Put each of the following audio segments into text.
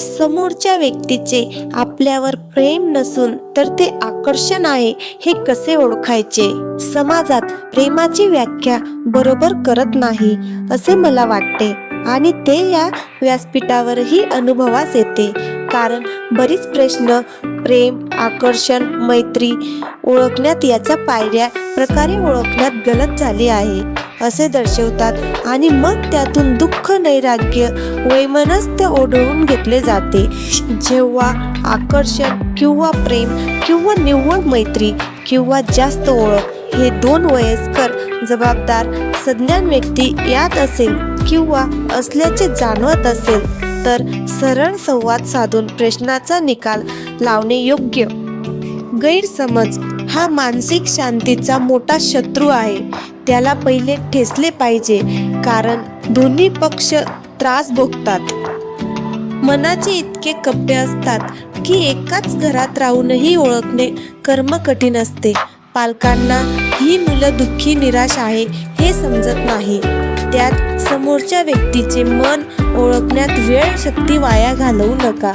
समोरच्या व्यक्तीचे आपल्यावर प्रेम नसून तर ते आकर्षण आहे हे कसे ओळखायचे? समाजात प्रेमाची व्याख्या बरोबर करत नाही असे मला वाटते. आणि ते या व्यासपीठावरही अनुभवास येते. कारण बरीच प्रश्न प्रेम आकर्षण मैत्री ओळखण्यात याच्या पायऱ्या प्रकारे ओळखण्यात गलत झाली आहे. असे दर्शवतात आणि मग त्यातून दुःख नैराग्य वैमनस्य ओढवून घेतले जाते. जेव्हा आकर्षण किंवा प्रेम किंवा निव्वळ मैत्री किंवा जास्त ओळख हे दोन वयस्कर जबाबदार सज्ञान व्यक्ती यात असेल किंवा असल्याचे जाणवत असेल तर सरळ संवाद साधून प्रश्नाचा निकाल लावणे योग्य. गैरसमज हा मानसिक शांतीचा मोठा शत्रू आहे. त्याला पहिले ठेचले पाहिजे कारण दोन्ही पक्ष त्रास भोगतात. मनाचे इतके कपडे असतात की एकाच घरात राहूनही ओळखणे कर्म कठीण असते. पालकांना ही मुलं दुःखी निराश आहे हे समजत नाही. त्यात समोरच्या व्यक्तीचे मन ओळखण्यात वेळ शक्ती वाया घालवू नका.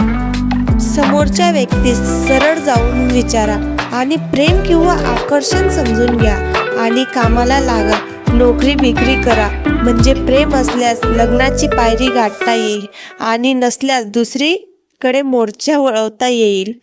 समोरच्या व्यक्तीस सरळ जाऊन विचारा आणि प्रेम किंवा आकर्षण समजून घ्या. आणि कामाला लागा. नोकरी बिक्री करा. म्हणजे प्रेम असल्यास लग्नाची पायरी गाठता येईल आणि नसल्यास दुसरीकडे मोर्चा वळवता येईल.